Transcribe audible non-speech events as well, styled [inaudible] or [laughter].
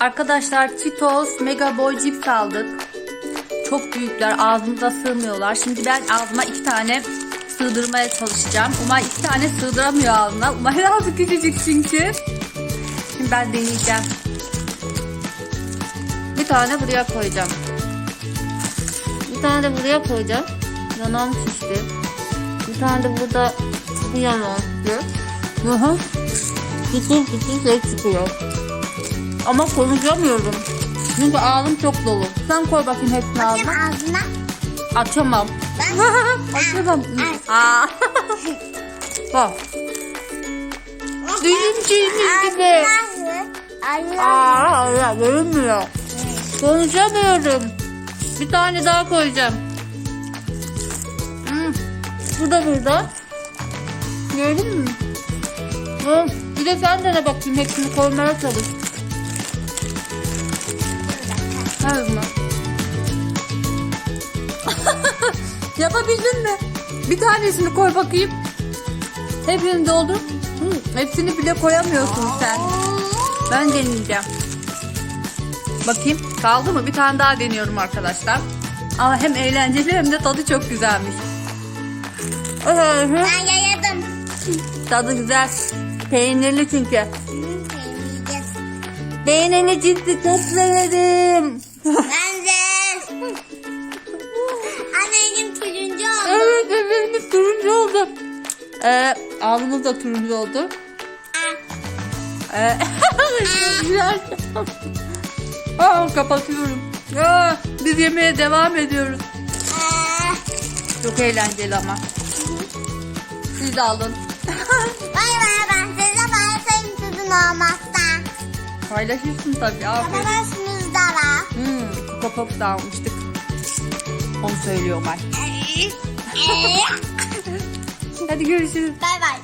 Arkadaşlar Cheetos Mega Boy Cips aldık. Çok büyükler ağzımıza sığmıyorlar. Şimdi ben ağzıma iki tane sığdırmaya çalışacağım. Umay iki tane sığdıramıyor ağzına. Umay [laughs] ağzı küçücük çünkü. Şimdi ben deneyeceğim. Bir tane buraya koyacağım. Bir tane de buraya koyacağım. Yanağım şişti. Bir tane de burada bu yanağım şişti. Hı hı. Bütün bütün şey çıkıyor. Ama konuşamıyorum. Çünkü ağzım çok dolu. Sen koy bakayım hepsini ağzına. ağzına. Açamam. [laughs] Açamam. Aa. [laughs] Bak. Düşüncemiz gibi. Allah. Aa, Allah görünmüyor. Konuşamıyorum. Bir tane daha koyacağım. Hmm. Bu da burada. Gördün mü? Hı. Bir de sen dene bakayım hepsini koymaya çalış. Her zaman. [laughs] Yapabildin mi? Bir tanesini koy bakayım. Hepsini doldur. Hı, hepsini bile koyamıyorsun sen. Ben deneyeceğim. Bakayım kaldı mı? Bir tane daha deniyorum arkadaşlar. Ama hem eğlenceli hem de tadı çok güzelmiş. Ben yayadım. Tadı güzel. Peynirli çünkü. Yiyeceğiz. Peynirli cipsi çok severim. Ben de. Anneciğim turuncu oldu. evet evet turuncu oldu. Ee, ağzımız da turuncu oldu. Ee. [laughs] Aa, kapatıyorum. Aa, biz yemeğe devam ediyoruz. Çok eğlenceli ama. Siz de alın. [laughs] Bay bay ben size paylaşayım sizin olmazsa. Paylaşırsın tabii. Aferin. Var. Pop da almıştık. Onu söylüyor May. Ee, Hadi görüşürüz. Bay